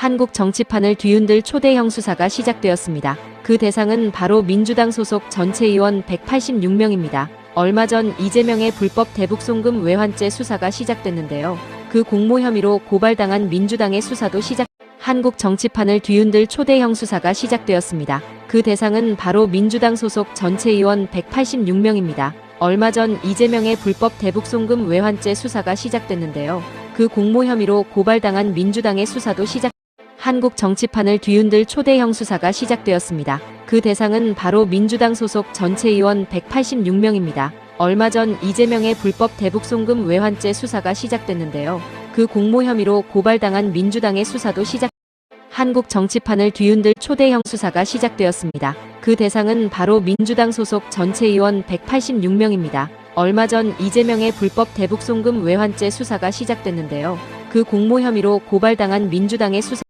한국 정치판을 뒤흔들 초대형 수사가 시작되었습니다. 그 대상은 바로 민주당 소속 전체 의원 186명입니다. 얼마 전 이재명의 불법 대북 송금 외환죄 수사가 시작됐는데요. 그 공모 혐의로 고발당한 민주당의 수사도 시작. 한국 정치판을 뒤흔들 초대형 수사가 시작되었습니다. 그 대상은 바로 민주당 소속 전체 의원 186명입니다. 얼마 전 이재명의 불법 대북 송금 외환죄 수사가 시작됐는데요. 그 공모 혐의로 고발당한 민주당의 수사도 시작. 한국 정치판을 뒤흔들 초대형 수사가 시작되었습니다. 그 대상은 바로 민주당 소속 전체 의원 186명입니다. 얼마 전 이재명의 불법 대북 송금 외환죄 수사가 시작됐는데요. 그 공모 혐의로 고발당한 민주당의 수사도 시작. 한국 정치판을 뒤흔들 초대형 수사가 시작되었습니다. 그 대상은 바로 민주당 소속 전체 의원 186명입니다. 얼마 전 이재명의 불법 대북 송금 외환죄 수사가 시작됐는데요. 그 공모 혐의로 고발당한 민주당의 수사